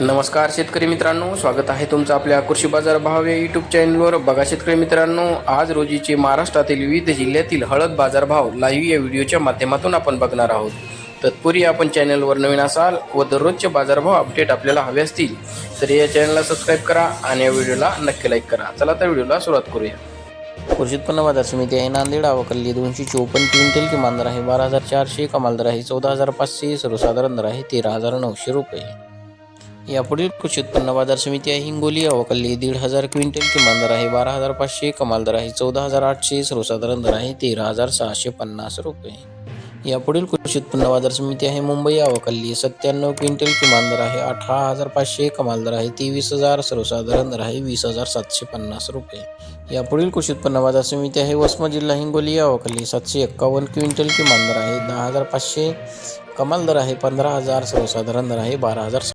नमस्कार शेतकरी मित्रांनो स्वागत आहे तुमचं आपल्या कृषी बाजार भाव या यूट्यूब चॅनलवर बघा शेतकरी मित्रांनो आज रोजीचे महाराष्ट्रातील विविध जिल्ह्यातील हळद बाजारभाव लाईव्ह या व्हिडिओच्या माध्यमातून आपण बघणार आहोत. तत्पूर्वी आपण चॅनलवर नवीन असाल व दररोजचे बाजारभाव अपडेट आपल्याला हवे असतील तर या चॅनलला सबस्क्राईब करा आणि या व्हिडिओला नक्की लाईक करा. चला तर व्हिडिओला सुरुवात करूया. कृषी उत्पन्न बाजार समिती आहे नांदेड अवकल्ली दोनशे चोपन्न क्विंटल किमान दर आहे बारा हजार चारशे कमाल दर आहे चौदा हजार पाचशे सर्वसाधारण दर आहे तेरा हजार नऊशे रुपये. यापुढील कृषी उत्पन्न बाजार समिती आहे हिंगोली अवकल्ली दीड हजार क्विंटल किमान दर आहे बारा हजार पाचशे कमाल दर आहे चौदा हजार आठशे सर्वसाधारण दर आहे तेरा हजार सहाशे पन्नास रुपये. यापुढील कृषी उत्पन्न बाजार समिती आहे मुंबई अवकल्ली सत्त्याण्णव क्विंटल किमान दर आहे अठरा हजार पाचशे कमाल दर आहे तेवीस हजार सर्वसाधारण दर आहे वीस हजार सातशे पन्नास रुपये. यापुढील कृषी उत्पन्न बाजार समिती आहे वसमत जिल्हा हिंगोली अवकल्ली सातशे एक्कावन्न क्विंटल किमान दर आहे दहा हजार पाचशे कमाल दर आहे पंधरा हजार सर्वसाधारण दर आहे बारा हजार